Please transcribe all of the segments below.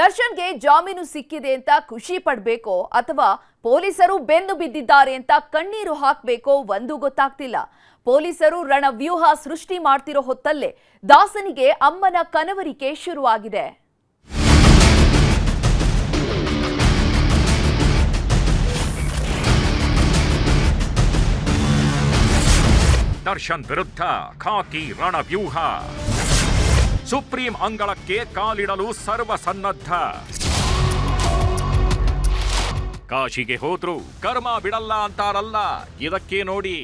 ದರ್ಶನ್ಗೆ ಜಾಮೀನು ಸಿಕ್ಕಿದೆ ಅಂತ ಖುಷಿ ಪಡಬೇಕೋ ಅಥವಾ ಪೊಲೀಸರು ಬೆನ್ನು ಬಿದ್ದಿದ್ದಾರೆ ಅಂತ ಕಣ್ಣೀರು ಹಾಕಬೇಕೋ ಒಂದು ಗೊತ್ತಾಗ್ತಿಲ್ಲ. ಪೊಲೀಸರು ರಣವ್ಯೂಹ ಸೃಷ್ಟಿ ಮಾಡ್ತಿರೋ ಹೊತ್ತಲ್ಲೇ ದಾಸನಿಗೆ ಅಮ್ಮನ ಕನವರಿಕೆ ಶುರುವಾಗಿದೆ. ದರ್ಶನ್ ವಿರುದ್ಧ ಖಾಕಿ ರಣವ್ಯೂಹ. ಸುಪ್ರೀಂ ಅಂಗಳಕ್ಕೆ ಕಾಲಿಡಲು ಸರ್ವಸನ್ನದ್ಧ. ಕಾಶಿಗೆ ಹೋದ್ರು, ಕರ್ಮ ಬಿಡಲ್ಲ ಅಂತಾರಲ್ಲ, ಇದಕ್ಕೆ ನೋಡಿ.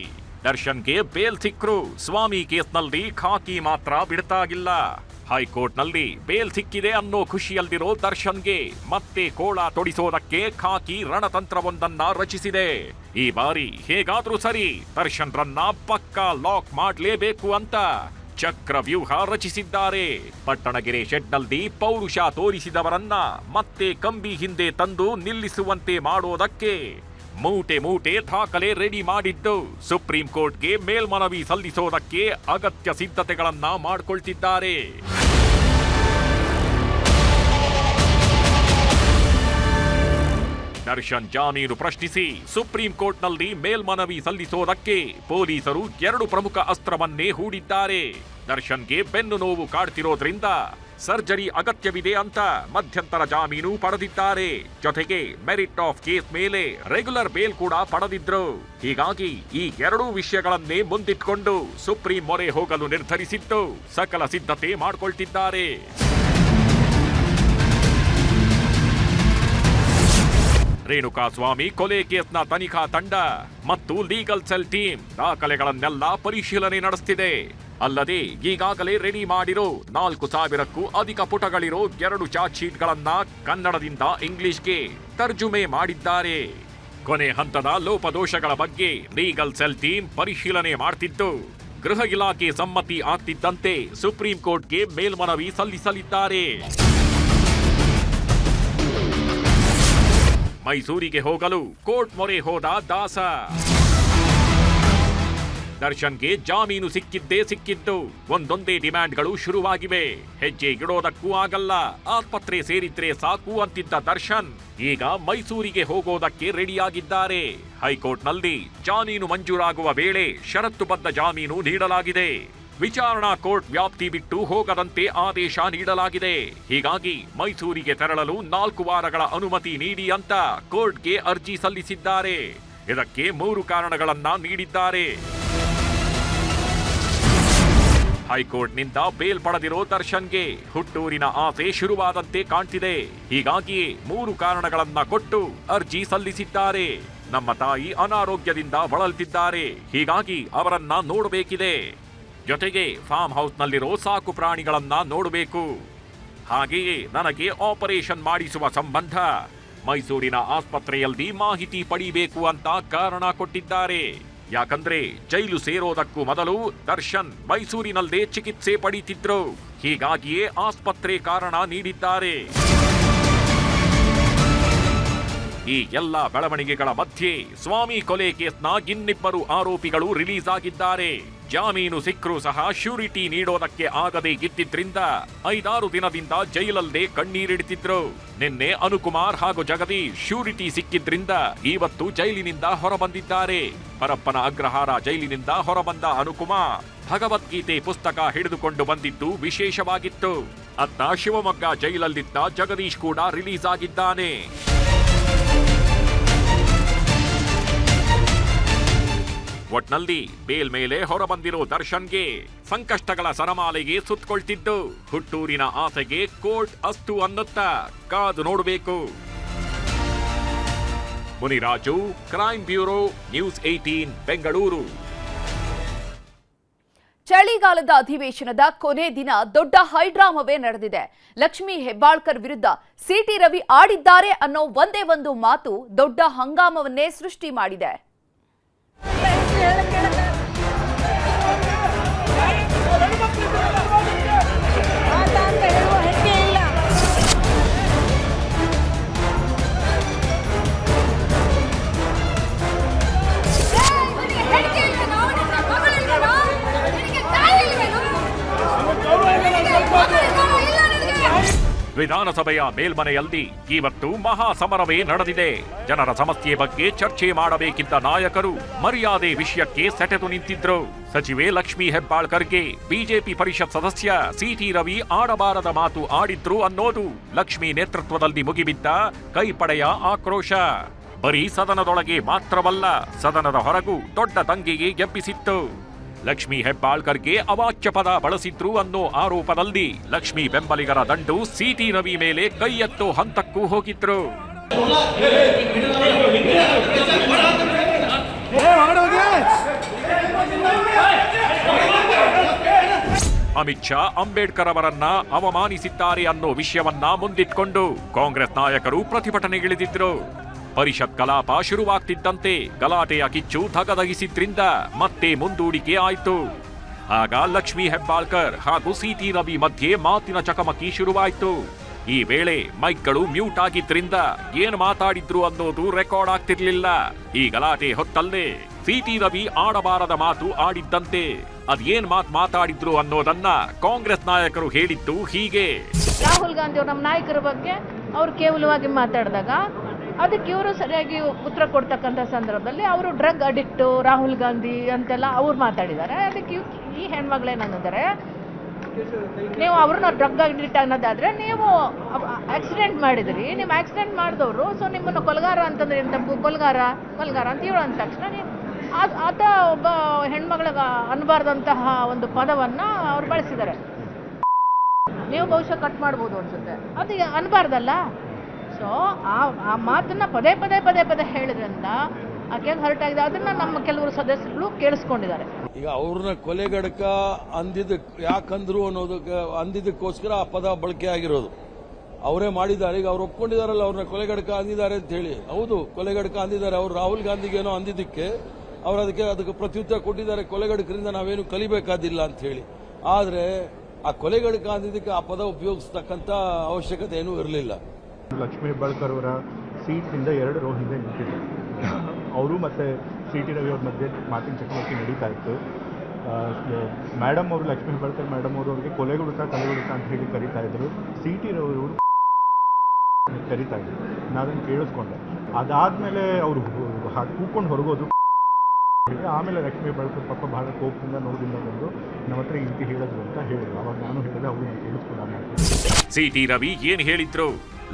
ದರ್ಶನ್ಗೆ ಬೇಲ್ ಸಿಕ್ಕರು ಸ್ವಾಮಿ ಕೇಸ್ನಲ್ಲಿ ಖಾಕಿ ಮಾತ್ರ ಬಿಡ್ತಾಗಿಲ್ಲ. ಹೈಕೋರ್ಟ್ನಲ್ಲಿ ಬೇಲ್ ಸಿಕ್ಕಿದೆ ಅನ್ನೋ ಖುಷಿಯಲ್ಲಿರೋ ದರ್ಶನ್ಗೆ ಮತ್ತೆ ಕೋಳ ತೊಡಿಸೋದಕ್ಕೆ ಖಾಕಿ ರಣತಂತ್ರವೊಂದನ್ನ ರಚಿಸಿದೆ. ಈ ಬಾರಿ ಹೇಗಾದ್ರೂ ಸರಿ ದರ್ಶನ್ ರನ್ನ ಪಕ್ಕಾ ಲಾಕ್ ಮಾಡಲೇಬೇಕು ಅಂತ ಚಕ್ರವ್ಯೂಹ ರಚಿಸಿದ್ದಾರೆ. ಪಟ್ಟಣಗೆರೆ ಶೆಡ್ನಲ್ಲಿ ಪೌರುಷ ತೋರಿಸಿದವರನ್ನ ಮತ್ತೆ ಕಂಬಿ ಹಿಂದೆ ತಂದು ನಿಲ್ಲಿಸುವಂತೆ ಮಾಡೋದಕ್ಕೆ ಮೂಟೆ ಮೂಟೆ ದಾಖಲೆ ರೆಡಿ ಮಾಡಿದ್ದು. ಸುಪ್ರೀಂ ಕೋರ್ಟ್ಗೆ ಮೇಲ್ಮನವಿ ಸಲ್ಲಿಸೋದಕ್ಕೆ ಅಗತ್ಯ ಸಿದ್ಧತೆಗಳನ್ನ ಮಾಡ್ಕೊಳ್ತಿದ್ದಾರೆ. ದರ್ಶನ್ ಜಾಮೀನು ಪ್ರಶ್ನಿಸಿ ಸುಪ್ರೀಂ ಕೋರ್ಟ್ನಲ್ಲಿ ಮೇಲ್ಮನವಿ ಸಲ್ಲಿಸೋದಕ್ಕೆ ಪೊಲೀಸರು ಎರಡು ಪ್ರಮುಖ ಅಸ್ತ್ರವನ್ನೇ ಹೂಡಿದ್ದಾರೆ. ದರ್ಶನ್ಗೆ ಬೆನ್ನು ನೋವು ಕಾಡ್ತಿರೋದ್ರಿಂದ ಸರ್ಜರಿ ಅಗತ್ಯವಿದೆ ಅಂತ ಮಧ್ಯಂತರ ಜಾಮೀನು ಪಡೆದಿದ್ದಾರೆ. ಜೊತೆಗೆ ಮೆರಿಟ್ ಆಫ್ ಕೇಸ್ ಮೇಲೆ ರೆಗ್ಯುಲರ್ ಬೇಲ್ ಕೂಡ ಪಡೆದಿದ್ರು. ಹೀಗಾಗಿ ಈ ಎರಡೂ ವಿಷಯಗಳನ್ನೇ ಮುಂದಿಟ್ಕೊಂಡು ಸುಪ್ರೀಂ ಮೊರೆ ಹೋಗಲು ನಿರ್ಧರಿಸಿದ್ದು ಸಕಲ ಸಿದ್ಧತೆ ಮಾಡ್ಕೊಳ್ತಿದ್ದಾರೆ. ರೇಣುಕಾಸ್ವಾಮಿ ಕೊಲೆ ಕೇಸ್ನ ತನಿಖಾ ತಂಡ ಮತ್ತು ಲೀಗಲ್ ಸೆಲ್ ಟೀಮ್ ದಾಖಲೆಗಳನ್ನೆಲ್ಲ ಪರಿಶೀಲನೆ ನಡೆಸ್ತಿದೆ. ಅಲ್ಲದೆ, ಈಗಾಗಲೇ ರೆಡಿ ಮಾಡಿರೋ ನಾಲ್ಕು ಸಾವಿರಕ್ಕೂ ಅಧಿಕ ಪುಟಗಳಿರೋ ಎರಡು ಚಾರ್ಜ್ ಕನ್ನಡದಿಂದ ಇಂಗ್ಲಿಷ್ಗೆ ತರ್ಜುಮೆ ಮಾಡಿದ್ದಾರೆ. ಕೊನೆ ಹಂತದ ಲೋಪದೋಷಗಳ ಬಗ್ಗೆ ಲೀಗಲ್ ಸೆಲ್ ಟೀಮ್ ಪರಿಶೀಲನೆ ಮಾಡ್ತಿದ್ದು ಗೃಹ ಇಲಾಖೆ ಸಮ್ಮತಿ ಆಗ್ತಿದ್ದಂತೆ ಸುಪ್ರೀಂ ಕೋರ್ಟ್ಗೆ ಮೇಲ್ಮನವಿ ಸಲ್ಲಿಸಲಿದ್ದಾರೆ. ಮೈಸೂರಿಗೆ ಹೋಗಲು ಕೋರ್ಟ್ ಮೊರೆ ಹೋದ ದಾಸ. ದರ್ಶನ್ಗೆ ಜಾಮೀನು ಸಿಕ್ಕಿದ್ದೇ ಸಿಕ್ಕಿದ್ದು. ಒಂದೊಂದೇ ಡಿಮ್ಯಾಂಡ್ಗಳು ಶುರುವಾಗಿವೆ. ಹೆಜ್ಜೆ ಇಡೋದಕ್ಕೂ ಆಗಲ್ಲ. ಆಸ್ಪತ್ರೆ ಸೇರಿದ್ರೆ ಸಾಕು ಅಂತಿದ್ದ ದರ್ಶನ್ ಈಗ ಮೈಸೂರಿಗೆ ಹೋಗೋದಕ್ಕೆ ರೆಡಿಯಾಗಿದ್ದಾರೆ. ಹೈಕೋರ್ಟ್ನಲ್ಲಿ ಜಾಮೀನು ಮಂಜೂರಾಗುವ ವೇಳೆ ಷರತ್ತುಬದ್ಧ ಜಾಮೀನು ನೀಡಲಾಗಿದೆ. ವಿಚಾರಣಾ ಕೋರ್ಟ್ ವ್ಯಾಪ್ತಿ ಬಿಟ್ಟು ಹೋಗದಂತೆ ಆದೇಶ ನೀಡಲಾಗಿದೆ. ಹೀಗಾಗಿ ಮೈಸೂರಿಗೆ ತೆರಳಲು ನಾಲ್ಕು ವಾರಗಳ ಅನುಮತಿ ನೀಡಿ ಅಂತ ಕೋರ್ಟ್ಗೆ ಅರ್ಜಿ ಸಲ್ಲಿಸಿದ್ದಾರೆ. ಇದಕ್ಕೆ ಮೂರು ಕಾರಣಗಳನ್ನ ನೀಡಿದ್ದಾರೆ. ಹೈಕೋರ್ಟ್ನಿಂದ ಬೇಲ್ ಪಡೆದಿರೋ ದರ್ಶನ್ಗೆ ಹುಟ್ಟೂರಿನ ಆಸೆ ಶುರುವಾದಂತೆ ಕಾಣ್ತಿದೆ. ಹೀಗಾಗಿಯೇ ಮೂರು ಕಾರಣಗಳನ್ನ ಕೊಟ್ಟು ಅರ್ಜಿ ಸಲ್ಲಿಸಿದ್ದಾರೆ. ನಮ್ಮ ತಾಯಿ ಅನಾರೋಗ್ಯದಿಂದ ಬಳಲ್ತಿದ್ದಾರೆ. ಹೀಗಾಗಿ ಅವರನ್ನ ನೋಡಬೇಕಿದೆ. ಜೊತೆಗೆ ಫಾರ್ಮ್ ಹೌಸ್ನಲ್ಲಿರೋ ಸಾಕು ಪ್ರಾಣಿಗಳನ್ನ ನೋಡಬೇಕು. ಹಾಗೆಯೇ ನನಗೆ ಆಪರೇಷನ್ ಮಾಡಿಸುವ ಸಂಬಂಧ ಮೈಸೂರಿನ ಆಸ್ಪತ್ರೆಯಲ್ಲಿ ಮಾಹಿತಿ ಪಡಿಬೇಕು ಅಂತ ಕಾರಣ ಕೊಟ್ಟಿದ್ದಾರೆ. ಯಾಕಂದ್ರೆ ಜೈಲು ಸೇರೋದಕ್ಕೂ ಮೊದಲು ದರ್ಶನ್ ಮೈಸೂರಿನಲ್ಲೇ ಚಿಕಿತ್ಸೆ ಪಡೀತಿದ್ರು. ಹೀಗಾಗಿಯೇ ಆಸ್ಪತ್ರೆ ಕಾರಣ ನೀಡಿದ್ದಾರೆ. ಈ ಎಲ್ಲ ಬೆಳವಣಿಗೆಗಳ ಮಧ್ಯೆ ಸ್ವಾಮಿ ಕೊಲೆ ಕೇಸ್ನ ಇನ್ನಿಬ್ಬರು ಆರೋಪಿಗಳು ರಿಲೀಸ್ ಆಗಿದ್ದಾರೆ. ಜಾಮೀನು ಸಿಕ್ಕರೂ ಸಹ ಶ್ಯೂರಿಟಿ ನೀಡೋದಕ್ಕೆ ಆಗದೆ ಇದ್ದಿದ್ರಿಂದ ಐದಾರು ದಿನದಿಂದ ಜೈಲಲ್ಲೇ ಕಣ್ಣೀರಿಡ್ತಿದ್ರು. ನಿನ್ನೆ ಅನುಕುಮಾರ್ ಹಾಗೂ ಜಗದೀಶ್ ಶ್ಯೂರಿಟಿ ಸಿಕ್ಕಿದ್ರಿಂದ ಇವತ್ತು ಜೈಲಿನಿಂದ ಹೊರಬಂದಿದ್ದಾರೆ. ಪರಪ್ಪನ ಅಗ್ರಹಾರ ಜೈಲಿನಿಂದ ಹೊರಬಂದ ಅನುಕುಮಾರ್ ಭಗವದ್ಗೀತೆ ಪುಸ್ತಕ ಹಿಡಿದುಕೊಂಡು ಬಂದಿದ್ದು ವಿಶೇಷವಾಗಿತ್ತು. ಅತ್ತ ಶಿವಮೊಗ್ಗ ಜೈಲಲ್ಲಿದ್ದ ಜಗದೀಶ್ ಕೂಡ ರಿಲೀಸ್ ಆಗಿದ್ದಾನೆ ಒಟ್ನಲ್ಲಿ ಬೇಲ್ ಮೇಲೆ ಹೊರಬಂದಿರೋ ದರ್ಶನ್ಗೆ ಸಂಕಷ್ಟಗಳ ಸರಮಾಲೆಗೆ ಸುತ್ತಕೊಳ್ತಿದ್ದು ಹುಟ್ಟೂರಿನ ಆಸೆಗೆ ಕೋರ್ಟ್ ಅಸ್ತು ಅನ್ನುತ್ತಾ ಕಾದು ನೋಡಬೇಕು. Muniraju, crime bureau, news eighteen Bengaluru. ಚಳಿಗಾಲದ ಅಧಿವೇಶನದ ಕೊನೆ ದಿನ ದೊಡ್ಡ ಹೈಡ್ರಾಮವೇ ನಡೆದಿದೆ. ಲಕ್ಷ್ಮಿ ಹೆಬ್ಬಾಳ್ಕರ್ ವಿರುದ್ಧ ಸಿಟಿ ರವಿ ಆಡಿದ್ದಾರೆ ಅನ್ನೋ ಒಂದೇ ಒಂದು ಮಾತು ದೊಡ್ಡ ಹಂಗಾಮವನ್ನೇ ಸೃಷ್ಟಿ ಮಾಡಿದೆ. ವಿಧಾನಸಭೆಯ ಮೇಲ್ಮನೆಯಲ್ಲಿ ಇವತ್ತು ಮಹಾಸಮರವೇ ನಡೆದಿದೆ. ಜನರ ಸಮಸ್ಯೆ ಬಗ್ಗೆ ಚರ್ಚೆ ಮಾಡಬೇಕಿದ್ದ ನಾಯಕರು ಮರ್ಯಾದೆ ವಿಷಯಕ್ಕೆ ಸೆಟೆದು ನಿಂತಿದ್ರು. ಸಚಿವೆ ಲಕ್ಷ್ಮೀ ಹೆಬ್ಬಾಳ್ಕರ್ಗೆ ಬಿಜೆಪಿ ಪರಿಷತ್ ಸದಸ್ಯ ಸಿಟಿ ರವಿ ಆಡಬಾರದ ಮಾತು ಆಡಿದ್ರು ಅನ್ನೋದು ಲಕ್ಷ್ಮಿ ನೇತೃತ್ವದಲ್ಲಿ ಮುಗಿಬಿದ್ದ ಕೈಪಡೆಯ ಆಕ್ರೋಶ. ಬರೀ ಸದನದೊಳಗೆ ಮಾತ್ರವಲ್ಲ, ಸದನದ ಹೊರಗೂ ದೊಡ್ಡ ದಂಗೆಗೆ ಎಬ್ಬಿಸಿತ್ತು. ಲಕ್ಷ್ಮಿ ಹೆಬ್ಬಾಳ್ಕರ್ಗೆ ಅವಾಚ್ಯ ಪದ ಬಳಸಿದ್ರು ಅನ್ನೋ ಆರೋಪದಲ್ಲಿ ಲಕ್ಷ್ಮಿ ಬೆಂಬಲಿಗರ ದಂಡು ಸಿಟಿ ರವಿ ಮೇಲೆ ಕೈ ಎತ್ತೋ ಹಂತಕ್ಕೂ ಹೋಗಿದ್ರು. ಅಮಿತ್ ಶಾ ಅಂಬೇಡ್ಕರ್ ಅವರನ್ನ ಅವಮಾನಿಸಿದ್ದಾರೆ ಅನ್ನೋ ವಿಷಯವನ್ನ ಮುಂದಿಟ್ಕೊಂಡು ಕಾಂಗ್ರೆಸ್ ನಾಯಕರು ಪ್ರತಿಭಟನೆಗಿಳಿದಿದ್ರು. ಪರಿಷತ್ ಕಲಾಪ ಶುರುವಾಗ್ತಿದ್ದಂತೆ ಗಲಾಟೆಯ ಕಿಚ್ಚು ಧಗಧಗಿಸಿದ್ರಿಂದ ಮತ್ತೆ ಮುಂದೂಡಿಕೆ ಆಯಿತು. ಆಗ ಲಕ್ಷ್ಮಿ ಹೆಬ್ಬಾಳ್ಕರ್ ಹಾಗೂ ಸಿಟಿ ರವಿ ಮಧ್ಯೆ ಮಾತಿನ ಚಕಮಕಿ ಶುರುವಾಯಿತು. ಈ ವೇಳೆ ಮೈಕ್ಗಳು ಮ್ಯೂಟ್ ಆಗಿದ್ರಿಂದ ಏನ್ ಮಾತಾಡಿದ್ರು ಅನ್ನೋದು ರೆಕಾರ್ಡ್ ಆಗ್ತಿರ್ಲಿಲ್ಲ. ಈ ಗಲಾಟೆ ಹೊತ್ತಲ್ಲೇ ಸಿಟಿ ರವಿ ಆಡಬಾರದ ಮಾತು ಆಡಿದ್ದಂತೆ. ಅದೇನ್ ಮಾತ್ ಮಾತಾಡಿದ್ರು ಅನ್ನೋದನ್ನ ಕಾಂಗ್ರೆಸ್ ನಾಯಕರು ಹೇಳಿದ್ದು ಹೀಗೆ. ರಾಹುಲ್ ಗಾಂಧಿ ಅವರು ನಮ್ಮ ನಾಯಕರ ಬಗ್ಗೆ ಅವ್ರು ಕೇವಲವಾಗಿ ಮಾತಾಡಿದಾಗ ಅದಕ್ಕೆ ಇವರು ಸರಿಯಾಗಿ ಉತ್ತರ ಕೊಡ್ತಕ್ಕಂಥ ಸಂದರ್ಭದಲ್ಲಿ ಅವರು ಡ್ರಗ್ ಅಡಿಕ್ಟು, ರಾಹುಲ್ ಗಾಂಧಿ ಅಂತೆಲ್ಲ ಅವ್ರು ಮಾತಾಡಿದ್ದಾರೆ. ಅದಕ್ಕೆ ಈ ಹೆಣ್ಮಗಳೇನಂದರೆ ನೀವು ಅವ್ರನ್ನ ಡ್ರಗ್ ಅಡಿಕ್ಟ್ ಅನ್ನೋದಾದರೆ ನೀವು ಆಕ್ಸಿಡೆಂಟ್ ಮಾಡಿದ್ರಿ. ನೀವು ಆಕ್ಸಿಡೆಂಟ್ ಮಾಡಿದವರು, ಸೊ ನಿಮ್ಮನ್ನು ಕೊಲ್ಗಾರ ಅಂತಂದ್ರೆ ತಪ್ಪು ಕೊಲ್ಗಾರ ಕೊಲ್ಗಾರ ಅಂತ ಹೇಳೋ ಅಂದ ತಕ್ಷಣ ನೀವು ಆತ ಒಬ್ಬ ಹೆಣ್ಮಗಳಿಗೆ ಅನ್ಬಾರ್ದಂತಹ ಒಂದು ಪದವನ್ನು ಅವ್ರು ಬಳಸಿದ್ದಾರೆ. ನೀವು ಬಹುಶಃ ಕಟ್ ಮಾಡ್ಬೋದು ಅನ್ಸುತ್ತೆ. ಅದು ಅನ್ಬಾರ್ದಲ್ಲ? ಸೊ ಆ ಆ ಮಾತನ್ನ ಪದೇ ಪದೇ ಪದೇ ಪದೇ ಹೇಳಿದ್ರಿಂದ ಆಕೆಗೆ ಹರ್ಟ್ ಆಗಿದೆ ಅದನ್ನ ನಮ್ಮ ಕೆಲವರು ಸದಸ್ಯರು ಕೇಳಿಸ್ಕೊಂಡಿದ್ದಾರೆ. ಈಗ ಅವ್ರನ್ನ ಕೊಲೆಗಡಕ ಅಂದಿದ್ದ ಯಾಕಂದ್ರು ಅನ್ನೋದಕ್ಕೆ, ಅಂದಿದ್ದಕ್ಕೋಸ್ಕರ ಆ ಪದ ಬಳಕೆ ಆಗಿರೋದು. ಅವರೇ ಮಾಡಿದ್ದಾರೆ, ಈಗ ಅವ್ರು ಒಪ್ಕೊಂಡಿದಾರಲ್ಲ ಅವ್ರನ್ನ ಕೊಲೆಗಡಕ ಅಂದಿದ್ದಾರೆ ಅಂತ ಹೇಳಿ. ಹೌದು ಕೊಲೆಗಡಕ ಅಂದಿದ್ದಾರೆ. ಅವ್ರು ರಾಹುಲ್ ಗಾಂಧಿಗೇನೋ ಅಂದಿದ್ದಕ್ಕೆ, ಅವ್ರು ಅದಕ್ಕೆ ಅದಕ್ಕೆ ಪ್ರತ್ಯುತ್ತರ ಕೊಟ್ಟಿದ್ದಾರೆ ಕೊಲೆಗಡಕರಿಂದ ನಾವೇನು ಕಲಿಬೇಕಾದಿಲ್ಲ ಅಂತ ಹೇಳಿ. ಆದ್ರೆ ಆ ಕೊಲೆಗಡಕ ಅಂದಿದ್ದಕ್ಕೆ ಆ ಪದ ಉಪಯೋಗಿಸ್ತಕ್ಕಂಥ ಅವಶ್ಯಕತೆ ಏನೂ ಇರಲಿಲ್ಲ. ಲಕ್ಷ್ಮೀ ಹೆಬ್ಬಾಳ್ಕರ್ ಅವರ ಸೀಟ್ನಿಂದ ಎರಡು ರೋ ಹಿಂದೆ ನಿಂತಿದ್ದರು ಅವರು ಮತ್ತು ಸಿ ಟಿ ರವಿ ಅವ್ರ ಮಧ್ಯೆ ಮಾತಿನ ಚಟುವಟಿಕೆ ನಡೀತಾ ಇತ್ತು. ಮೇಡಮ್ ಅವರು, ಲಕ್ಷ್ಮೀ ಹೆಬ್ಬಾಳ್ಕರ್ ಮೇಡಮ್ ಅವರು ಅವರಿಗೆ ಕೊಲೆಗುಡುತ್ತ ಕಲೆಗುಡುತ್ತ ಅಂತ ಹೇಳಿ ಕರಿತಾ ಇದ್ದರು ಸಿ ಟಿ ರವಿ ಅವರು ಕರಿತಾ ಇದ್ರು. ನಾನು ಅದನ್ನು ಕೇಳಿಸ್ಕೊಂಡೆ. ಅದಾದಮೇಲೆ ಅವರು ಕೂಕೊಂಡು ಹೊರಗೋದು ಆಮೇಲೆ ಲಕ್ಷ್ಮೀ ಹೆಬ್ಬಾಳ್ಕರ್ ಪಾಪ ಬಹಳ ಕೋಪದಿಂದ ನೋವಿಂದ ಬಂದು ನಮ್ಮ ಹತ್ರ ಇಂತಿ ಹೇಳಿದ್ರು ಅಂತ ಹೇಳಿದ್ರು. ಅವಾಗ ನಾನು ಹೇಳಿದೆ, ಅವ್ರು ಮಾತು ಸಿಟಿ ರವಿ ಏನು ಹೇಳಿದ್ರು?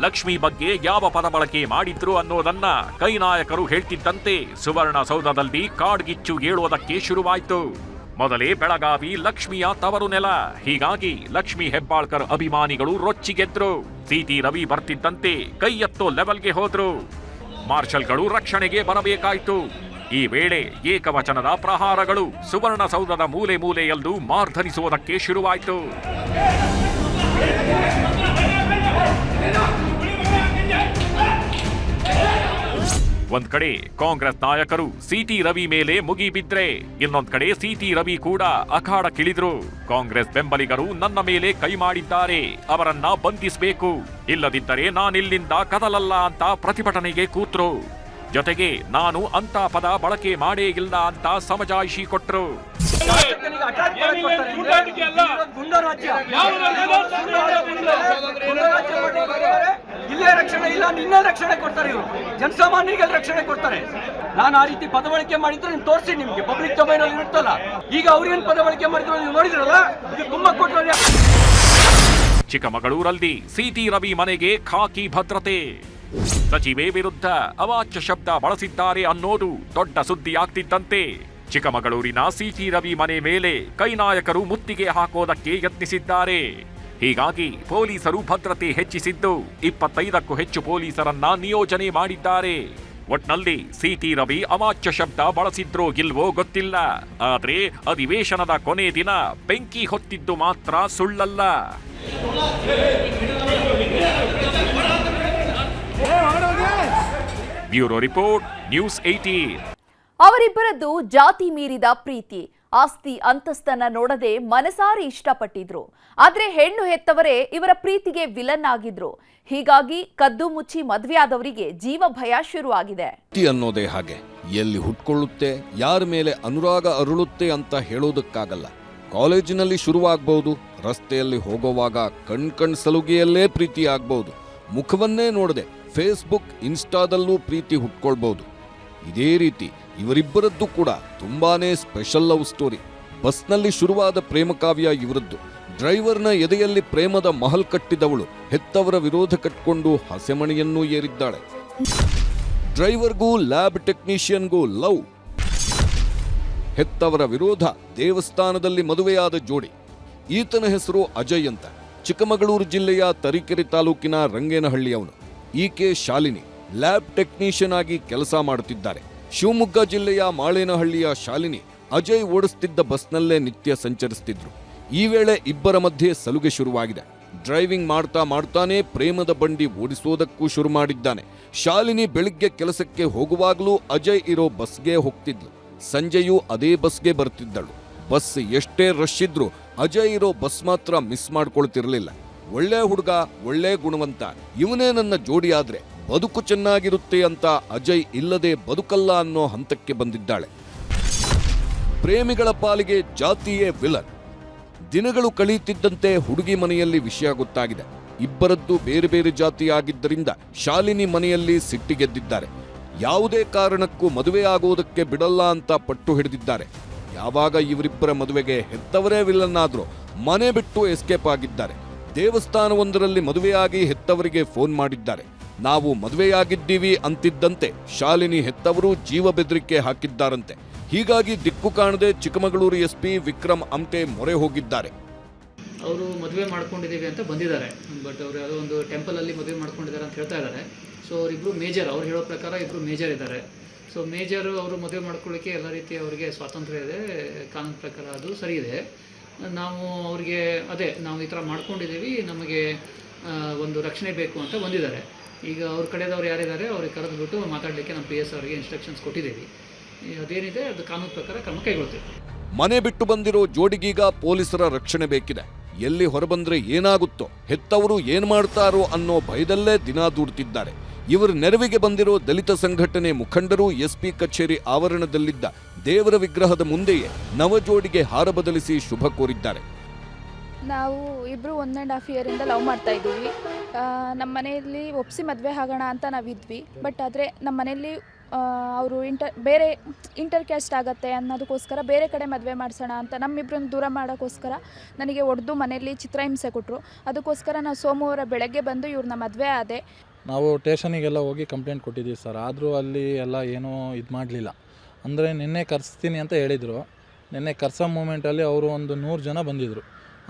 ಲಕ್ಷ್ಮಿ ಬಗ್ಗೆ ಯಾವ ಪದ ಬಳಕೆ ಮಾಡಿದ್ರು ಅನ್ನೋದನ್ನ ಕೈ ನಾಯಕರು ಹೇಳ್ತಿದ್ದಂತೆ ಸುವರ್ಣಸೌಧದಲ್ಲಿ ಕಾಡ್ಗಿಚ್ಚು ಏಳುವುದಕ್ಕೆ ಶುರುವಾಯಿತು. ಮೊದಲೇ ಬೆಳಗಾವಿ ಲಕ್ಷ್ಮಿಯ ತವರು ನೆಲ. ಹೀಗಾಗಿ ಲಕ್ಷ್ಮಿ ಹೆಬ್ಬಾಳ್ಕರ್ ಅಭಿಮಾನಿಗಳು ರೊಚ್ಚಿಗೆದ್ರು ಸಿಟಿ ರವಿ ಬರ್ತಿದ್ದಂತೆ ಕೈ ಎತ್ತೋ ಲೆವೆಲ್ಗೆ ಹೋದ್ರು. ಮಾರ್ಷಲ್ಗಳು ರಕ್ಷಣೆಗೆ ಬರಬೇಕಾಯ್ತು. ಈ ವೇಳೆ ಏಕವಚನದ ಪ್ರಹಾರಗಳು ಸುವರ್ಣಸೌಧದ ಮೂಲೆ ಮೂಲೆಯಲ್ಲೂ ಮಾರ್ಧನಿಸುವುದಕ್ಕೆ ಶುರುವಾಯಿತು. ಒಂದ್ ಕಡೆ ಕಾಂಗ್ರೆಸ್ ನಾಯಕರು ಸಿಟಿ ರವಿ ಮೇಲೆ ಮುಗಿಬಿದ್ರೆ, ಇನ್ನೊಂದ್ ಕಡೆ ಸಿಟಿ ರವಿ ಕೂಡ ಅಖಾಡಕ್ಕಿಳಿದ್ರು. ಕಾಂಗ್ರೆಸ್ ಬೆಂಬಲಿಗರು ನನ್ನ ಮೇಲೆ ಕೈ ಮಾಡಿದ್ದಾರೆ, ಅವರನ್ನ ಬಂಧಿಸಬೇಕು. ಇಲ್ಲದಿದ್ದರೆ ನಾನಿಲ್ಲಿಂದ ಕದಲಲ್ಲ ಅಂತ ಪ್ರತಿಭಟನೆಗೆ ಕೂತ್ರು. ಜೊತೆಗೆ ನಾನು ಅಂತ ಪದ ಬಳಕೆ ಮಾಡೇ ಇಲ್ಲ ಅಂತ ಸಮಜಾಯಿಷಿ ಬರ್ತಾರೆ. ಇಲ್ಲೇ ರಕ್ಷಣೆ ಇಲ್ಲ ನಿನ್ನ ರಕ್ಷಣೆ ಕೊಡ್ತಾರೆ ಇವರು. ಜನಸಾಮಾನ್ಯರಿಗೆ ರಕ್ಷಣೆ ಕೊಡ್ತಾರೆ. ನಾನು ಆ ರೀತಿ ಪದವಳಿಕೆ ಬಳಕೆ ಮಾಡಿದ್ರೆ ನೀವು ತೋರಿಸಿ ನಿಮ್ಗೆ. ಪಬ್ಲಿಕ್ ಡೊಮೈನ್ ಅಲ್ಲಿ ಇರುತ್ತಲ್ಲ. ಈಗ ಅವ್ರೇನ್ ಪದವಳಿಕೆ ಬಳಕೆ ಮಾಡಿದ್ರು ನೀವು ನೋಡಿದ್ರಲ್ಲ? ಇದು ತುಂಬಾ ಕೊಟ್ಟರು ಚಿಕ್ಕಮಗಳೂರಲ್ಲಿ ಸಿಟಿ ರವಿ ಮನೆಗೆ ಖಾಕಿ ಭದ್ರತೆ. ಸಚಿವೆ ವಿರುದ್ಧ ಅವಾಚ್ಯ ಶಬ್ದ ಬಳಸಿದ್ದಾರೆ ಅನ್ನೋದು ದೊಡ್ಡ ಸುದ್ದಿ ಆಗ್ತಿದ್ದಂತೆ ಚಿಕ್ಕಮಗಳೂರಿನ ಸಿಟಿ ರವಿ ಮನೆ ಮೇಲೆ ಕೈನಾಯಕರು ಮುತ್ತಿಗೆ ಹಾಕೋದಕ್ಕೆ ಯತ್ನಿಸಿದ್ದಾರೆ. ಹೀಗಾಗಿ ಪೊಲೀಸರು ಭದ್ರತೆ ಹೆಚ್ಚಿಸಿದ್ದು ಇಪ್ಪತ್ತೈದಕ್ಕೂ ಹೆಚ್ಚು ಪೊಲೀಸರನ್ನ ನಿಯೋಜನೆ ಮಾಡಿದ್ದಾರೆ. ಒಟ್ನಲ್ಲಿ ಸಿಟಿ ರವಿ ಅವಾಚ್ಯ ಶಬ್ದ ಬಳಸಿದ್ರೋ ಇಲ್ವೋ ಗೊತ್ತಿಲ್ಲ. ಆದ್ರೆ ಅಧಿವೇಶನದ ಕೊನೆ ದಿನ ಬೆಂಕಿ ಹೊತ್ತಿದ್ದು ಮಾತ್ರ ಸುಳ್ಳಲ್ಲ. ಬ್ಯೂರೋ ರಿಪೋರ್ಟ್ ನ್ಯೂಸ್ ಏಟೀನ್ ಅವರಿಬ್ಬರದ್ದು ಜಾತಿ ಮೀರಿದ ಪ್ರೀತಿ ಆಸ್ತಿ ಅಂತಸ್ತನ್ನ ನೋಡದೆ ಮನಸಾರಿ ಇಷ್ಟಪಟ್ಟಿದ್ರು. ಆದ್ರೆ ಹೆಣ್ಣು ಹೆತ್ತವರೇ ಇವರ ಪ್ರೀತಿಗೆ ವಿಲನ್ ಆಗಿದ್ರು. ಹೀಗಾಗಿ ಕದ್ದು ಮುಚ್ಚಿ ಮದುವೆಯಾದವರಿಗೆ ಜೀವ ಭಯ ಶುರುವಾಗಿದೆ. ಪ್ರೀತಿ ಅನ್ನೋದೇ ಹಾಗೆ. ಎಲ್ಲಿ ಹುಟ್ಕೊಳ್ಳುತ್ತೆ ಯಾರ ಮೇಲೆ ಅನುರಾಗ ಅರಳುತ್ತೆ ಅಂತ ಹೇಳೋದಕ್ಕಾಗಲ್ಲ. ಕಾಲೇಜಿನಲ್ಲಿ ಶುರುವಾಗಬಹುದು ರಸ್ತೆಯಲ್ಲಿ ಹೋಗುವಾಗ ಕಣ್ ಕಣ್ ಸಲುಗೆಯಲ್ಲೇ ಪ್ರೀತಿ ಆಗ್ಬಹುದು ಮುಖವನ್ನೇ ನೋಡದೆ ಫೇಸ್ಬುಕ್, ಇನ್ಸ್ಟಾದಲ್ಲೂ ಪ್ರೀತಿ ಹುಟ್ಕೊಳ್ಬಹುದು ಇದೇ ರೀತಿ ಇವರಿಬ್ಬರದ್ದು ಕೂಡ ತುಂಬಾನೇ ಸ್ಪೆಷಲ್ ಲವ್ ಸ್ಟೋರಿ. ಬಸ್ನಲ್ಲಿ ಶುರುವಾದ ಪ್ರೇಮಕಾವ್ಯ ಇವರದ್ದು. ಡ್ರೈವರ್ನ ಎದೆಯಲ್ಲಿ ಪ್ರೇಮದ ಮಹಲ್ ಕಟ್ಟಿದವಳು, ಹೆತ್ತವರ ವಿರೋಧ ಕಟ್ಕೊಂಡು ಹಸೆಮಣಿಯನ್ನೂ ಏರಿದ್ದಾಳೆ. ಡ್ರೈವರ್ಗೂ, ಲ್ಯಾಬ್ ಟೆಕ್ನಿಷಿಯನ್ಗೂ ಲವ್. ಹೆತ್ತವರ ವಿರೋಧ ದೇವಸ್ಥಾನದಲ್ಲಿ ಮದುವೆಯಾದ ಜೋಡಿ. ಈತನ ಹೆಸರು ಅಜಯ್ ಅಂತ. ಚಿಕ್ಕಮಗಳೂರು ಜಿಲ್ಲೆಯ ತರೀಕೆರೆ ತಾಲೂಕಿನ ರಂಗೇನಹಳ್ಳಿಯವನು. ಈಕೆ ಶಾಲಿನಿ, ಲ್ಯಾಬ್ ಟೆಕ್ನಿಷಿಯನ್ ಆಗಿ ಕೆಲಸ ಮಾಡುತ್ತಿದ್ದಾರೆ. ಶಿವಮೊಗ್ಗ ಜಿಲ್ಲೆಯ ಮಾಳೇನಹಳ್ಳಿಯ ಶಾಲಿನಿ ಅಜಯ್ ಓಡಿಸ್ತಿದ್ದ ಬಸ್ನಲ್ಲೇ ನಿತ್ಯ ಸಂಚರಿಸ್ತಿದ್ರು. ಈ ವೇಳೆ ಇಬ್ಬರ ಮಧ್ಯೆ ಸಲುಗೆ ಶುರುವಾಗಿದೆ. ಡ್ರೈವಿಂಗ್ ಮಾಡ್ತಾ ಮಾಡ್ತಾನೇ ಪ್ರೇಮದ ಬಂಡಿ ಓಡಿಸೋದಕ್ಕೂ ಶುರು ಮಾಡಿದ್ದಾನೆ. ಶಾಲಿನಿ ಬೆಳಿಗ್ಗೆ ಕೆಲಸಕ್ಕೆ ಹೋಗುವಾಗಲೂ ಅಜಯ್ ಇರೋ ಬಸ್ಗೆ ಹೋಗ್ತಿದ್ಲು. ಸಂಜೆಯೂ ಅದೇ ಬಸ್ಗೆ ಬರ್ತಿದ್ದಳು. ಬಸ್ ಎಷ್ಟೇ ರಶ್ ಇದ್ರೂ ಅಜಯ್ ಇರೋ ಬಸ್ ಮಾತ್ರ ಮಿಸ್ ಮಾಡ್ಕೊಳ್ತಿರ್ಲಿಲ್ಲ. ಒಳ್ಳೆ ಹುಡುಗ, ಒಳ್ಳೆ ಗುಣವಂತ. ಇವನೇ ನನ್ನ ಜೋಡಿ ಆದ್ರೆ ಬದುಕು ಚೆನ್ನಾಗಿರುತ್ತೆ ಅಂತ ಅಜಯ್ ಇಲ್ಲದೆ ಬದುಕಲ್ಲ ಅನ್ನೋ ಹಂತಕ್ಕೆ ಬಂದಿದ್ದಾಳೆ. ಪ್ರೇಮಿಗಳ ಪಾಲಿಗೆ ಜಾತಿಯೇ ವಿಲನ್. ದಿನಗಳು ಕಳೆಯುತ್ತಿದ್ದಂತೆ ಹುಡುಗಿ ಮನೆಯಲ್ಲಿ ವಿಷಯ ಗೊತ್ತಾಗಿದೆ. ಇಬ್ಬರದ್ದು ಬೇರೆ ಬೇರೆ ಜಾತಿಯಾಗಿದ್ದರಿಂದ ಶಾಲಿನಿ ಮನೆಯಲ್ಲಿ ಸಿಟ್ಟಿಗೆದ್ದಿದ್ದಾರೆ ಯಾವುದೇ ಕಾರಣಕ್ಕೂ ಮದುವೆ ಆಗುವುದಕ್ಕೆ ಬಿಡಲ್ಲ ಅಂತ ಪಟ್ಟು ಹಿಡಿದಿದ್ದಾರೆ. ಯಾವಾಗ ಇವರಿಬ್ಬರ ಮದುವೆಗೆ ಹೆತ್ತವರೇ ವಿಲನ್ ಆದ್ರೂ ಮನೆ ಬಿಟ್ಟು ಎಸ್ಕೇಪ್ ಆಗಿದ್ದಾರೆ. ದೇವಸ್ಥಾನವೊಂದರಲ್ಲಿ ಮದುವೆಯಾಗಿ ಹೆತ್ತವರಿಗೆ ಫೋನ್ ಮಾಡಿದ್ದಾರೆ. ನಾವು ಮದುವೆಯಾಗಿದ್ದೀವಿ ಅಂತಿದ್ದಂತೆ ಶಾಲಿನಿ ಹೆತ್ತವರು ಜೀವ ಬೆದರಿಕೆ ಹಾಕಿದ್ದಾರಂತೆ. ಹೀಗಾಗಿ ದಿಕ್ಕು ಕಾಣದೆ ಚಿಕ್ಕಮಗಳೂರು ಎಸ್ಪಿ ವಿಕ್ರಮ್ ಅಂತೆ ಮೊರೆ ಹೋಗಿದ್ದಾರೆ. ಅವರು ಮದುವೆ ಮಾಡ್ಕೊಂಡಿದ್ದೀವಿ ಅಂತ ಬಂದಿದ್ದಾರೆ. ಬಟ್ ಅವರು ಯಾವುದೋ ಒಂದು ಟೆಂಪಲಲ್ಲಿ ಮದುವೆ ಮಾಡ್ಕೊಂಡಿದ್ದಾರೆ ಅಂತ ಹೇಳ್ತಾ ಇದ್ದಾರೆ. ಸೊ ಅವರಿಬ್ಬರು ಮೇಜರ್ ಅವ್ರು ಹೇಳೋ ಪ್ರಕಾರ ಇಬ್ಬರು ಮೇಜರ್ ಇದ್ದಾರೆ. ಸೊ ಮೇಜರ್ ಅವರು ಮದುವೆ ಮಾಡ್ಕೊಳ್ಳಿಕ್ಕೆ ಎಲ್ಲ ರೀತಿ ಅವರಿಗೆ ಸ್ವಾತಂತ್ರ್ಯ ಇದೆ, ಕಾನೂನು ಪ್ರಕಾರ ಅದು ಸರಿ ಇದೆ. ನಾವು ಅವ್ರಿಗೆ, ಅದೇ, ನಾವು ಈ ಥರ ಮಾಡ್ಕೊಂಡಿದ್ದೀವಿ, ನಮಗೆ ಒಂದು ರಕ್ಷಣೆ ಬೇಕು ಅಂತ ಬಂದಿದ್ದಾರೆ. ಈಗ ಅವ್ರ ಕಡೆದವ್ರು ಯಾರಿದ್ದಾರೆ, ಅವ್ರಿಗೆ ಕರೆದುಬಿಟ್ಟು ಮಾತಾಡಲಿಕ್ಕೆ ನಮ್ಮ ಪಿ ಎಸ್ ಅವರಿಗೆ ಇನ್ಸ್ಟ್ರಕ್ಷನ್ಸ್ ಕೊಟ್ಟಿದ್ದೀವಿ. ಅದೇನಿದೆ, ಅದು ಕಾನೂನು ಪ್ರಕಾರ ಕ್ರಮ ಕೈಗೊಳ್ತೀವಿ. ಮನೆ ಬಿಟ್ಟು ಬಂದಿರೋ ಜೋಡಿಗೀಗ ಪೊಲೀಸರ ರಕ್ಷಣೆ ಬೇಕಿದೆ. ಎಲ್ಲಿ ಹೊರಬಂದ್ರೆ ಏನಾಗುತ್ತೋ, ಹೆತ್ತವರು ಏನು ಮಾಡ್ತಾರೋ ಅನ್ನೋ ಭಯದಲ್ಲೇ ದಿನ ದೂಡ್ತಿದ್ದಾರೆ. ಇವರ ನೆರವಿಗೆ ಬಂದಿರೋ ದಲಿತ ಸಂಘಟನೆ ಮುಖಂಡರು ಎಸ್ಪಿ ಕಚೇರಿ ಆವರಣದಲ್ಲಿದ್ದ ದೇವರ ವಿಗ್ರಹದ ಮುಂದೆಯೇ ನವಜೋಡಿಗೆ ಹಾರ ಬದಲಿಸಿ ಶುಭ ಕೋರಿದ್ದಾರೆ. ನಾವು ಇಬ್ಬರು ಒನ್ ಆ್ಯಂಡ್ ಹಾಫ್ ಇಯರಿಂದ ಲವ್ ಮಾಡ್ತಾ ಇದ್ದೀವಿ. ನಮ್ಮ ಮನೆಯಲ್ಲಿ ಒಪ್ಸಿ ಮದುವೆ ಆಗೋಣ ಅಂತ ನಾವಿದ್ವಿ ಬಟ್ ಆದರೆ ನಮ್ಮ ಮನೆಯಲ್ಲಿ ಅವರು ಇಂಟರ್ ಬೇರೆ ಇಂಟರ್ ಕ್ಯಾಸ್ಟ್ ಆಗುತ್ತೆ ಅನ್ನೋದಕ್ಕೋಸ್ಕರ ಬೇರೆ ಕಡೆ ಮದುವೆ ಮಾಡಿಸೋಣ ಅಂತ ನಮ್ಮಿಬ್ಬರನ್ನು ದೂರ ಮಾಡೋಕ್ಕೋಸ್ಕರ ನನಗೆ ಒಡೆದು ಮನೆಯಲ್ಲಿ ಚಿತ್ರಹಿಂಸೆ ಕೊಟ್ಟರು ಅದಕ್ಕೋಸ್ಕರ ನಾವು ಸೋಮವಾರ ಬೆಳಗ್ಗೆ ಬಂದು ಇವ್ರನ್ನ ಮದುವೆ ಆದೆ. ನಾವು ಟೇಷನಿಗೆಲ್ಲ ಹೋಗಿ ಕಂಪ್ಲೇಂಟ್ ಕೊಟ್ಟಿದ್ದೀವಿ ಸರ್. ಆದರೂ ಅಲ್ಲಿ ಎಲ್ಲ ಏನೂ ಇದು ಮಾಡಲಿಲ್ಲ. ಅಂದರೆ ನಿನ್ನೆ ಕರೆಸ್ತೀನಿ ಅಂತ ಹೇಳಿದರು. ನಿನ್ನೆ ಕರ್ಸೋ ಮೂಮೆಂಟಲ್ಲಿ ಅವರು ಒಂದು ನೂರು ಜನ ಬಂದಿದ್ದರು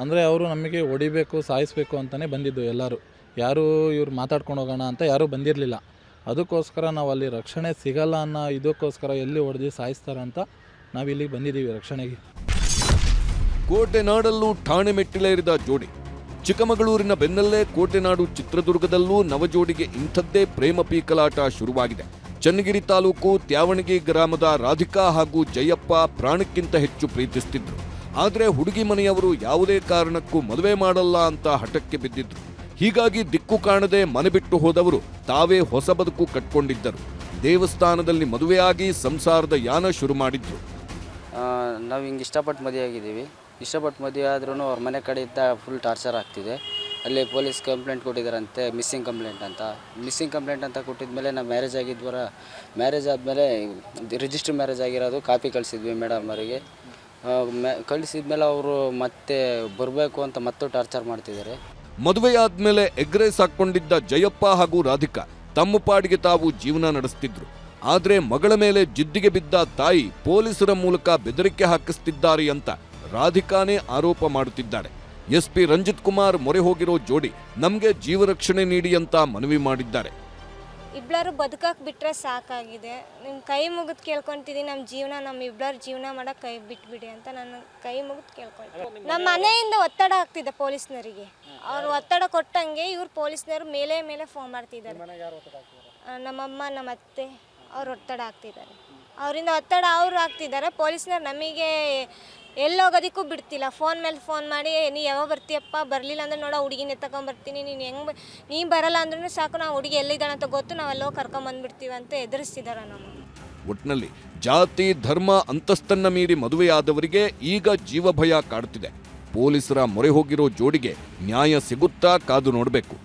ಅಂದರೆ ಅವರು ನಮಗೆ ಹೊಡಿಬೇಕು, ಸಾಯಿಸಬೇಕು ಅಂತಲೇ ಬಂದಿದ್ದು ಎಲ್ಲರೂ. ಯಾರೂ ಇವ್ರು ಮಾತಾಡ್ಕೊಂಡು ಹೋಗೋಣ ಅಂತ ಯಾರೂ ಬಂದಿರಲಿಲ್ಲ. ಅದಕ್ಕೋಸ್ಕರ ನಾವು ಅಲ್ಲಿ ರಕ್ಷಣೆ ಸಿಗಲ್ಲ ಅನ್ನೋ ಇದಕ್ಕೋಸ್ಕರ ಎಲ್ಲಿ ಹೊಡೆದು ಸಾಯಿಸ್ತಾರೆ ಅಂತ ನಾವು ಇಲ್ಲಿಗೆ ಬಂದಿದ್ದೀವಿ ರಕ್ಷಣೆಗೆ. ಕೋಟೆನಾಡಲ್ಲೂ ಠಾಣೆ ಮೆಟ್ಟಿಲೇರಿದ ಜೋಡಿ. ಚಿಕ್ಕಮಗಳೂರಿನ ಬೆನ್ನಲ್ಲೇ ಕೋಟೆನಾಡು ಚಿತ್ರದುರ್ಗದಲ್ಲೂ ನವಜೋಡಿಗೆ ಇಂಥದ್ದೇ ಪ್ರೇಮ ಪೀಕಲಾಟ ಶುರುವಾಗಿದೆ. ಚನ್ನಗಿರಿ ತಾಲೂಕು ತ್ಯಾವಣಗಿ ಗ್ರಾಮದ ರಾಧಿಕಾ ಹಾಗೂ ಜಯಪ್ಪ ಪ್ರಾಣಕ್ಕಿಂತ ಹೆಚ್ಚು ಪ್ರೀತಿಸ್ತಿದ್ರು. ಆದರೆ ಹುಡುಗಿ ಮನೆಯವರು ಯಾವುದೇ ಕಾರಣಕ್ಕೂ ಮದುವೆ ಮಾಡಲ್ಲ ಅಂತ ಹಠಕ್ಕೆ ಬಿದ್ದಿದ್ರು. ಹೀಗಾಗಿ ದಿಕ್ಕು ಕಾಣದೆ ಮನೆ ಬಿಟ್ಟು ಹೋದವರು ತಾವೇ ಹೊಸ ಬದುಕು ಕಟ್ಕೊಂಡಿದ್ದರು. ದೇವಸ್ಥಾನದಲ್ಲಿ ಮದುವೆಯಾಗಿ ಸಂಸಾರದ ಯಾನ ಶುರು ಮಾಡಿದ್ರು. ನಾವು ಹಿಂಗೆ ಇಷ್ಟಪಟ್ಟು ಮದುವೆ ಆಗಿದ್ದೀವಿ. ಇಷ್ಟಪಟ್ಟು ಮದುವೆ ಆದ್ರೂ ಅವ್ರ ಮನೆ ಕಡೆಯಿಂದ ಫುಲ್ ಟಾರ್ಚರ್ ಆಗ್ತಿದೆ. ಅಲ್ಲಿ ಪೊಲೀಸ್ ಕಂಪ್ಲೇಂಟ್ ಕೊಟ್ಟಿದ್ದಾರಂತೆ ಮಿಸ್ಸಿಂಗ್ ಕಂಪ್ಲೇಂಟ್ ಅಂತ. ಮಿಸ್ಸಿಂಗ್ ಕಂಪ್ಲೇಂಟ್ ಅಂತ ಕೊಟ್ಟಿದ್ಮೇಲೆ ನಾವು ಮ್ಯಾರೇಜ್ ಆಗಿದ್ವರ ಮ್ಯಾರೇಜ್ ಆದಮೇಲೆ ರಿಜಿಸ್ಟರ್ ಮ್ಯಾರೇಜ್ ಆಗಿರೋದು ಕಾಪಿ ಕಳಿಸಿದ್ವಿ ಮೇಡಮ್ ಅವರಿಗೆ. ಕಳಿಸಿದ್ಮೇಲೆ ಅವರು ಮತ್ತೆ ಬರಬೇಕು ಅಂತ ಮತ್ತೆ ಟಾರ್ಚರ್ ಮಾಡ್ತಿದ್ದಾರೆ ಆದಮೇಲೆ ಎಗ್ರೇಸ್ ಹಾಕ್ಕೊಂಡಿದ್ದ ಜಯಪ್ಪ ಹಾಗೂ ರಾಧಿಕಾ ತಮ್ಮ ಪಾಡಿಗೆ ತಾವು ಜೀವನ ನಡೆಸ್ತಿದ್ರು. ಆದ್ರೆ ಮಗಳ ಮೇಲೆ ಜಿದ್ದಿಗೆ ಬಿದ್ದ ತಾಯಿ ಪೊಲೀಸರ ಮೂಲಕ ಬೆದರಿಕೆ ಹಾಕಿಸ್ತಿದ್ದಾರೆ ಅಂತ ರಾಧಿಕಾನೇ ಆರೋಪ ಮಾಡುತ್ತಿದ್ದಾರೆ. ಎಸ್ಪಿ ರಂಜಿತ್ ಕುಮಾರ್ ಮೊರೆ ಹೋಗಿರೋ ಜೋಡಿ ನಮ್ಗೆ ಜೀವರಕ್ಷಣೆ ನೀಡಿ ಅಂತ ಮನವಿ ಮಾಡಿದ್ದಾರೆ. ಇಬ್ಬರು ಬದುಕಕ್ಕೆ ಬಿಟ್ಟರೆ ಸಾಕಾಗಿದೆ. ನಿಮ್ಮ ಕೈ ಮುಗಿದು ಕೇಳ್ಕೊತಿದ್ದೀನಿ ನಮ್ಮ ಜೀವನ ನಮ್ಮ ಇಬ್ಬರ ಜೀವನ ಮಾಡೋಕೆ ಕೈ ಬಿಟ್ಬಿಡಿ ಅಂತ ನಾನು ಕೈ ಮುಗಿದು ಕೇಳ್ಕೊಳ್ತೀನಿ ನಮ್ಮ ಮನೆಯಿಂದ ಒತ್ತಡ ಆಗ್ತಿದೆ ಪೊಲೀಸ್ನರಿಗೆ. ಅವ್ರು ಒತ್ತಡ ಕೊಟ್ಟಂಗೆ ಇವ್ರು ಪೊಲೀಸ್ನವರು ಮೇಲೆ ಮೇಲೆ ಫೋನ್ ಮಾಡ್ತಿದ್ದಾರೆ. ನಮ್ಮ ನಮ್ಮಮ್ಮ ನಮ್ಮ ಅತ್ತೆ ಅವ್ರು ಒತ್ತಡ ಆಗ್ತಿದ್ದಾರೆ. ಅವರಿಂದ ಒತ್ತಡ ಅವರು ಆಗ್ತಿದ್ದಾರೆ ಪೊಲೀಸ್ನವ್ರು ನಮಗೆ ಎಲ್ಲೋಗೋದಕ್ಕೂ ಬಿಡ್ತಿಲ್ಲ. ಫೋನ್ ಮೇಲೆ ಫೋನ್ ಮಾಡಿ ನೀ ಯಾವಾಗ ಬರ್ತೀಯಪ್ಪ? ಬರಲಿಲ್ಲ ಅಂದ್ರೆ ನೋಡೋ ಹುಡುಗಿನ ಎತ್ತಕೊಂಬರ್ತೀನಿ ನೀನು ಹೆಂಗೆ ನೀ ಬರಲ್ಲ ಅಂದ್ರೂ ಸಾಕು, ನಾವು ಹುಡುಗಿ ಎಲ್ಲಿದ್ದಾಳೆ ಅಂತ ಗೊತ್ತು, ನಾವು ಎಲ್ಲೋ ಕರ್ಕೊಂಬಂದ್ಬಿಡ್ತೀವಿ ಅಂತ ಎದುರಿಸ್ತಿದ್ದಾರೆ ನಮ್ಮ ಒಟ್ಟಿನಲ್ಲಿ ಜಾತಿ, ಧರ್ಮ, ಅಂತಸ್ತನ್ನ ಮೀರಿ ಮದುವೆಯಾದವರಿಗೆ ಈಗ ಜೀವ ಭಯ ಕಾಡುತ್ತಿದೆ ಪೊಲೀಸರ ಮೊರೆ ಹೋಗಿರೋ ಜೋಡಿಗೆ ನ್ಯಾಯ ಸಿಗುತ್ತಾ ಕಾದು ನೋಡಬೇಕು.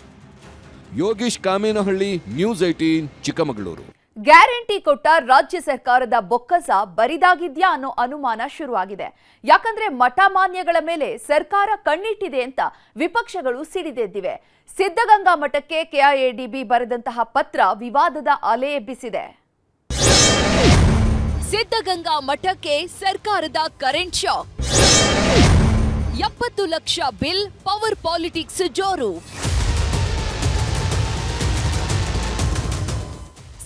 Yogish Kamenahalli, news eighteen Chikkamagaluru. Guarantee ಕೊಟ್ಟ ರಾಜ್ಯ ಸರ್ಕಾರದ ಬೊಕ್ಕಸ ಬರಿದಾಗಿದ್ಯಾ ಅನ್ನೋ ಅನುಮಾನ ಶುರುವಾಗಿದೆ. ಯಾಕಂದ್ರೆ ಮಠ ಮಾನ್ಯಗಳ ಮೇಲೆ ಸರ್ಕಾರ ಕಣ್ಣಿಟ್ಟಿದೆ ಅಂತ ವಿಪಕ್ಷಗಳು ಸಿಡಿದೆದ್ದಿವೆ ಸಿದ್ಧಗಂಗಾ ಮಠಕ್ಕೆ ಕೆಐಎಡಿಬಿ ಬರೆದಂತಹ ಪತ್ರ ವಿವಾದದ ಅಲೆ ಎಬ್ಬಿಸಿದೆ. ಸಿದ್ಧಗಂಗಾ ಮಠಕ್ಕೆ ಸರ್ಕಾರದ ಕರೆಂಟ್ ಶಾಕ್. ಎಪ್ಪತ್ತು ಲಕ್ಷ ಬಿಲ್ ಪವರ್ ಪಾಲಿಟಿಕ್ಸ್ ಜೋರು.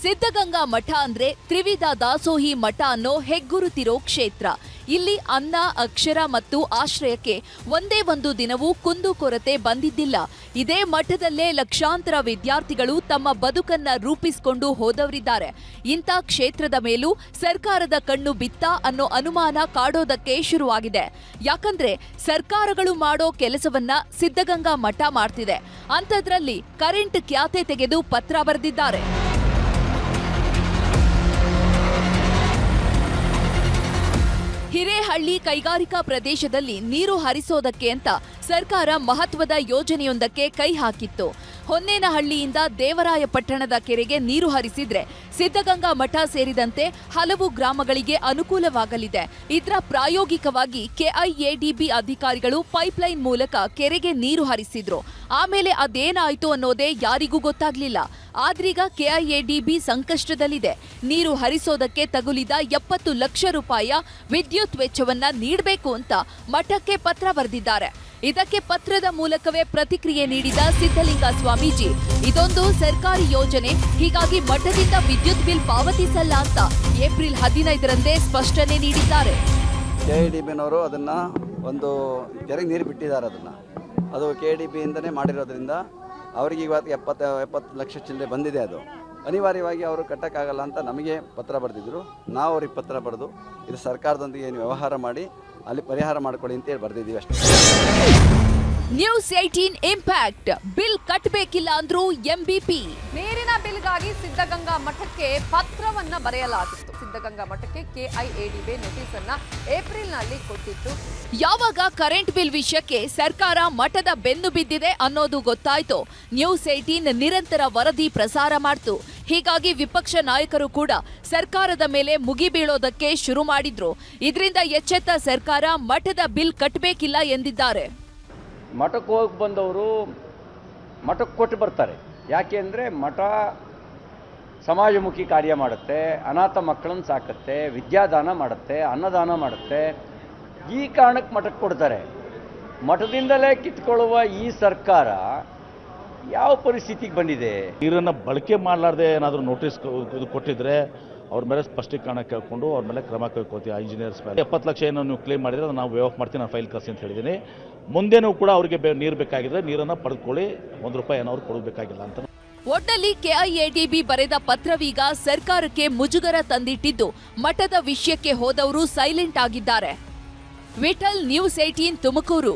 ಸಿದ್ಧಗಂಗಾ ಮಠ ಅಂದ್ರೆ ತ್ರಿವಿಧ ದಾಸೋಹಿ ಮಠ ಅನ್ನೋ ಹೆಗ್ಗುರುತಿರೋ ಕ್ಷೇತ್ರ. ಇಲ್ಲಿ ಅನ್ನ, ಅಕ್ಷರ ಮತ್ತು ಆಶ್ರಯಕ್ಕೆ ಒಂದೇ ಒಂದು ದಿನವೂ ಕುಂದು ಕೊರತೆ ಬಂದಿದ್ದಿಲ್ಲ. ಇದೇ ಮಠದಲ್ಲೇ ಲಕ್ಷಾಂತರ ವಿದ್ಯಾರ್ಥಿಗಳು ತಮ್ಮ ಬದುಕನ್ನ ರೂಪಿಸಿಕೊಂಡು ಹೋದವರಿದ್ದಾರೆ. ಇಂಥ ಕ್ಷೇತ್ರದ ಮೇಲೂ ಸರ್ಕಾರದ ಕಣ್ಣು ಬಿತ್ತ ಅನ್ನೋ ಅನುಮಾನ ಕಾಡೋದಕ್ಕೆ ಶುರುವಾಗಿದೆ. ಯಾಕಂದ್ರೆ ಸರ್ಕಾರಗಳು ಮಾಡೋ ಕೆಲಸವನ್ನ ಸಿದ್ಧಗಂಗಾ ಮಠ ಮಾಡ್ತಿದೆ. ಅಂಥದ್ರಲ್ಲಿ ಕರೆಂಟ್ ಖ್ಯಾತೆ ತೆಗೆದು ಪತ್ರ ಬರೆದಿದ್ದಾರೆ. ಹಿರೇಹಳ್ಳಿ ಕೈಗಾರಿಕಾ ಪ್ರದೇಶದಲ್ಲಿ ನೀರು ಹರಿಸೋದಕ್ಕೆ ಅಂತ ಸರ್ಕಾರ ಮಹತ್ವದ ಯೋಜನೆಯೊಂದಕ್ಕೆ ಕೈ ಹಾಕಿತ್ತು. ಹೊನ್ನೇನಹಳ್ಳಿಯಿಂದ ದೇವರಾಯಪಟ್ಟಣದ ಕೆರೆಗೆ ನೀರು ಹರಿಸಿದ್ರೆ ಸಿದ್ಧಗಂಗಾ ಮಠ ಸೇರಿದಂತೆ ಹಲವು ಗ್ರಾಮಗಳಿಗೆ ಅನುಕೂಲವಾಗಲಿದೆ. ಇದರ ಪ್ರಾಯೋಗಿಕವಾಗಿ ಕೆಐಎಡಿಬಿ ಅಧಿಕಾರಿಗಳು ಪೈಪ್ಲೈನ್ ಮೂಲಕ ಕೆರೆಗೆ ನೀರು ಹರಿಸಿದ್ರು. ಆಮೇಲೆ ಅದೇನಾಯಿತು ಅನ್ನೋದೇ ಯಾರಿಗೂ ಗೊತ್ತಾಗ್ಲಿಲ್ಲ. ಆದ್ರೀಗ ಕೆಐಎಡಿಬಿ ಸಂಕಷ್ಟದಲ್ಲಿದೆ. ನೀರು ಹರಿಸೋದಕ್ಕೆ ತಗುಲಿದ ಎಪ್ಪತ್ತು ಲಕ್ಷ ರೂಪಾಯಿಯ ವಿದ್ಯುತ್ ವೆಚ್ಚವನ್ನ ನೀಡಬೇಕು ಅಂತ ಮಠಕ್ಕೆ ಪತ್ರ ಬರೆದಿದ್ದಾರೆ. ಇದಕ್ಕೆ ಪತ್ರದ ಮೂಲಕವೇ ಪ್ರತಿಕ್ರಿಯೆ ನೀಡಿದ ಸಿದ್ದಲಿಂಗ ಸ್ವಾಮೀಜಿ. ಇದೊಂದು ಸರ್ಕಾರಿ ಯೋಜನೆ, ಹೀಗಾಗಿ ಮಠದಿಂದ ವಿದ್ಯುತ್ ಬಿಲ್ ಪಾವತಿಸಲ್ಲ ಅಂತ ಏಪ್ರಿಲ್ ಹದಿನೈದರಂದೇ ಸ್ಪಷ್ಟನೆ ನೀಡಿದ್ದಾರೆ. ಕೆ ಡಿ ಒಂದು ಕೆರೆಗೆ ನೀರು ಬಿಟ್ಟಿದ್ದಾರೆ ಅದನ್ನು. ಅದು ಕೆ ಡಿ ಮಾಡಿರೋದ್ರಿಂದ ಅವರಿಗೆ ಇವತ್ತು ಎಪ್ಪತ್ತು ಎಪ್ಪತ್ತು ಲಕ್ಷ ಚಿಲ್ಲರೆ ಬಂದಿದೆ ಅದು. ಅನಿವಾರ್ಯವಾಗಿ ಅವರು ಕಟ್ಟಕ್ಕಾಗಲ್ಲ ಅಂತ ನಮಗೆ ಪತ್ರ ಬರೆದಿದ್ದರು ನಾವು ಅವ್ರಿಗೆ ಪತ್ರ ಬರೆದು, ಇದು ಸರ್ಕಾರದೊಂದಿಗೆ ಏನು ವ್ಯವಹಾರ ಮಾಡಿ ಅಲ್ಲಿ ಪರಿಹಾರ ಮಾಡ್ಕೊಳ್ಳಿ ಅಂತೇಳಿ ಬರೆದಿದ್ದೀವಿ ಅಷ್ಟೇ. ನ್ಯೂಸ್ ಏಟೀನ್ ಇಂಪ್ಯಾಕ್ಟ್ ಬಿಲ್ ಕಟ್ಟಬೇಕಿಲ್ಲ ಅಂದ್ರು ಎಂಬಿಪಿ ನೀರಿನ ಬಿಲ್ಗಾಗಿ ಸಿದ್ಧಗಂಗಾ ಮಠಕ್ಕೆ ಪತ್ರವನ್ನ ಬರೆಯಲಾಗಿತ್ತು. ಸಿದ್ಧಗಂಗಾ ಮಠಕ್ಕೆ ಕೆಐಎಡಿಬಿ ನೋಟಿಸ್ ಅನ್ನ ಏಪ್ರಿಲ್ನಲ್ಲಿ ಕೊಟ್ಟಿತ್ತು. ಯಾವಾಗ ಕರೆಂಟ್ ಬಿಲ್ ವಿಷಯಕ್ಕೆ ಸರ್ಕಾರ ಮಠದ ಬೆನ್ನು ಬಿದ್ದಿದೆ ಅನ್ನೋದು ಗೊತ್ತಾಯ್ತು. ನ್ಯೂಸ್ ಏಟೀನ್ ನಿರಂತರ ವರದಿ ಪ್ರಸಾರ ಮಾಡ್ತು. ಹೀಗಾಗಿ ವಿಪಕ್ಷ ನಾಯಕರು ಕೂಡ ಸರ್ಕಾರದ ಮೇಲೆ ಮುಗಿಬೀಳೋದಕ್ಕೆ ಶುರು ಮಾಡಿದ್ರು. ಇದರಿಂದ ಎಚ್ಚೆತ್ತ ಸರ್ಕಾರ ಮಠದ ಬಿಲ್ ಕಟ್ಟಬೇಕಿಲ್ಲ ಎಂದಿದ್ದಾರೆ. ಮಠಕ್ಕೆ ಹೋಗಿ ಬಂದವರು ಮಠಕ್ಕೆ ಕೊಟ್ಟು ಬರ್ತಾರೆ. ಯಾಕೆ ಅಂದರೆ ಮಠ ಸಮಾಜಮುಖಿ ಕಾರ್ಯ ಮಾಡುತ್ತೆ, ಅನಾಥ ಮಕ್ಕಳನ್ನು ಸಾಕುತ್ತೆ, ವಿದ್ಯಾದಾನ ಮಾಡುತ್ತೆ, ಅನ್ನದಾನ ಮಾಡುತ್ತೆ. ಈ ಕಾರಣಕ್ಕೆ ಮಠಕ್ಕೆ ಕೊಡ್ತಾರೆ. ಮಠದಿಂದಲೇ ಕಿತ್ಕೊಳ್ಳುವ ಈ ಸರ್ಕಾರ ಯಾವ ಪರಿಸ್ಥಿತಿಗೆ ಬಂದಿದೆ? ನೀರನ್ನು ಬಳಕೆ ಮಾಡಲಾರ್ದೆ ಏನಾದರೂ ನೋಟಿಸ್ ಕೊಟ್ಟಿದ್ರೆ ಅವ್ರ ಮೇಲೆ ಸ್ಪಷ್ಟೀಕರಣ ಕೇಳ್ಕೊಂಡು ಅವ್ರ ಮೇಲೆ ಕ್ರಮ ಕೈಗೊಳ್ತೀವಿ ಇಂಜಿನಿಯರ್ಸ್ ಮೇಲೆ. ಎಪ್ಪತ್ತು ಲಕ್ಷ ಏನೋ ನೀವು ಕ್ಲೇಮ್ ಮಾಡಿದರೆ ನಾವು ವೇ ಆಫ್ ಮಾಡ್ತೀನಿ ನಾನು ಫೈಲ್ ಕಳಿಸಿ ಅಂತ ಹೇಳಿದ್ದೀನಿ ಮುಂದೆನೂ ಕೂಡ ಅವರಿಗೆ ನೀರು ಬೇಕಾಗಿದ್ರೆ ನೀರನ್ನು ಪಡೆದುಕೊಳ್ಳಿ ಒಂದು ರೂಪಾಯಿ ಏನೋ ಅವ್ರು ಕೊಡಬೇಕಾಗಿಲ್ಲ ಅಂತ. ಒಟ್ನಲ್ಲಿ ಕೆಐಎಡಿಬಿ ಬರೆದ ಪತ್ರವೀಗ ಸರ್ಕಾರಕ್ಕೆ ಮುಜುಗರ ತಂದಿಟ್ಟಿದ್ದು, ಮಠದ ವಿಷಯಕ್ಕೆ ಹೋದವರು ಸೈಲೆಂಟ್ ಆಗಿದ್ದಾರೆ. Vittal news eighteen Tumakuru.